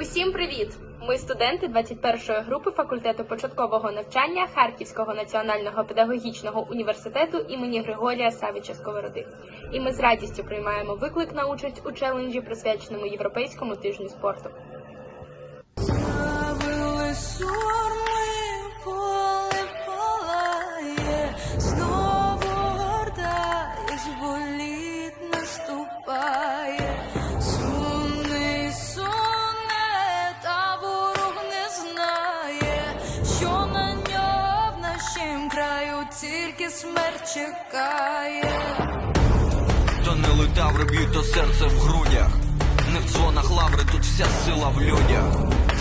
Усім привіт! Ми студенти 21-ї групи факультету початкового навчання Харківського національного педагогічного університету імені Григорія Савича Сковороди. І ми з радістю приймаємо виклик на участь у челенджі, присвяченому Європейському тижню спорту. Краю тільки смерть чекає. То не летаври б'ють, то серце в грудях. Не в дзвонах лаври, тут вся сила в людях.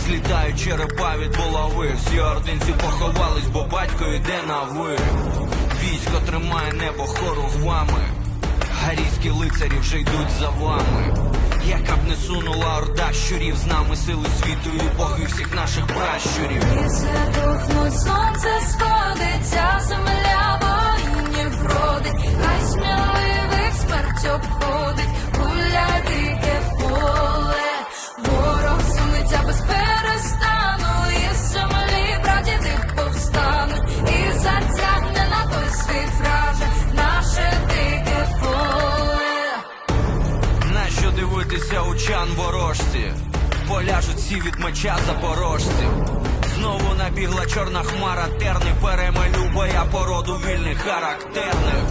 Злітають черепа від булави. Всі ординці поховались, бо батько йде на ви. Військо тримає небо хору вами. Гарійські лицарі вже йдуть за вами. Яка б не сунула орда щурів, з нами сили світу і боги всіх наших пращурів. І духну сонце сходиться, земля ворожці? Поляжуть всі від меча запорожців. Знову набігла чорна хмара, терни перемелю боя породу вільних характерних.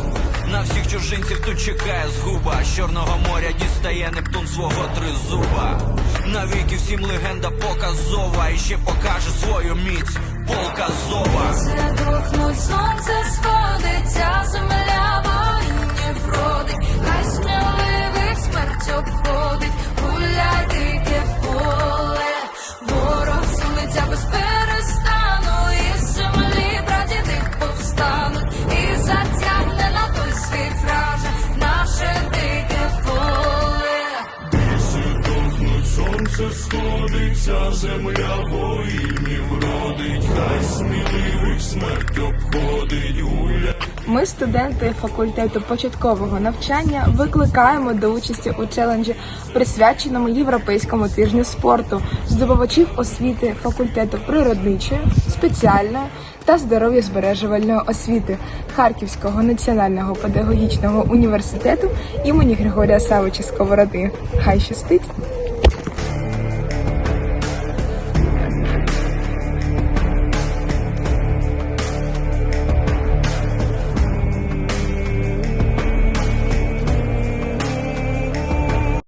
На всіх чужинців тут чекає згуба. З чорного моря дістає Нептун свого тризуба. Навіки всім легенда показова і ще покаже свою міць. Полка зова. Задохнуть сонце сонце сходиться, земля воїнів родить, хай сміливих смерть обходить гуля. Ми, студенти факультету початкового навчання, викликаємо до участі у челенджі, присвяченому Європейському тижню спорту, здобувачів освіти факультету природничої, спеціальної та здоров'я збережувальної освіти Харківського національного педагогічного університету імені Григорія Савича Сковороди. Хай щастить!